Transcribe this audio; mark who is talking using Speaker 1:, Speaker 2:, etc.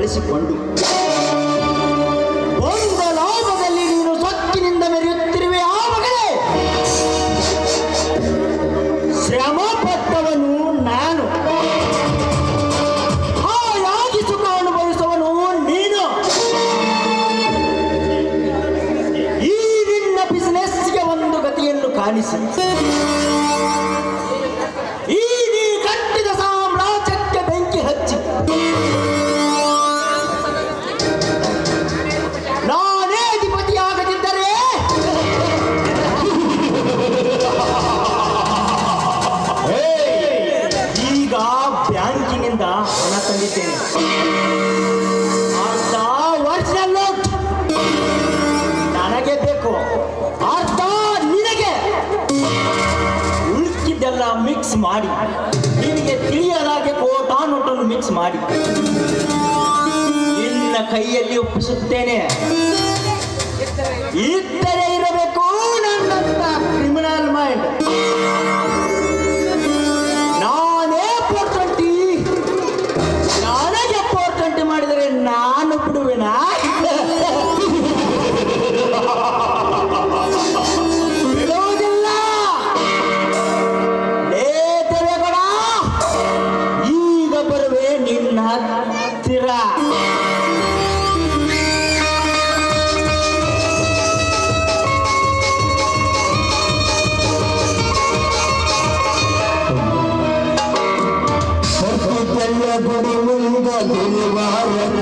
Speaker 1: ಬಳಸಿಕೊಂಡು. ಒಂದು ಲಾಭದಲ್ಲಿ ನೀನು ಸೊಕ್ಕಿನಿಂದ ಮೆರೆಯುತ್ತಿರುವೆ ಆ ಶ್ರಮ ಪಟ್ಟವನು ನಾನು. ಹಾಯಾಗಿ ಸುಖ ಅನುಭವಿಸುವನು ನೀನು. ಈ ನಿನ್ನ ಬಿಸಿನೆಸ್ಗೆ ಒಂದು ಗತಿಯನ್ನು ಕಾಣಿಸಿ. ಅರ್ಧ ಒರಿಜಿನಲ್ ನೋಟ್ ನನಗೆ ಬೇಕು. ಅರ್ಧ ನಿನಗೆ. ಉಳಿಸಿದ್ದೆಲ್ಲ ಮಿಕ್ಸ್ ಮಾಡಿ. ನಿಮಗೆ ತಿಳಿಯಲಾಗೆ ಕೋಟಾ ನೋಟನ್ನು ಮಿಕ್ಸ್ ಮಾಡಿ. ನಿನ್ನ ಕೈಯಲ್ಲಿ ಒಪ್ಪಿಸುತ್ತೇನೆ. ಇದ್ದರೆ ಇರಬೇಕು. Muhammadin Muharram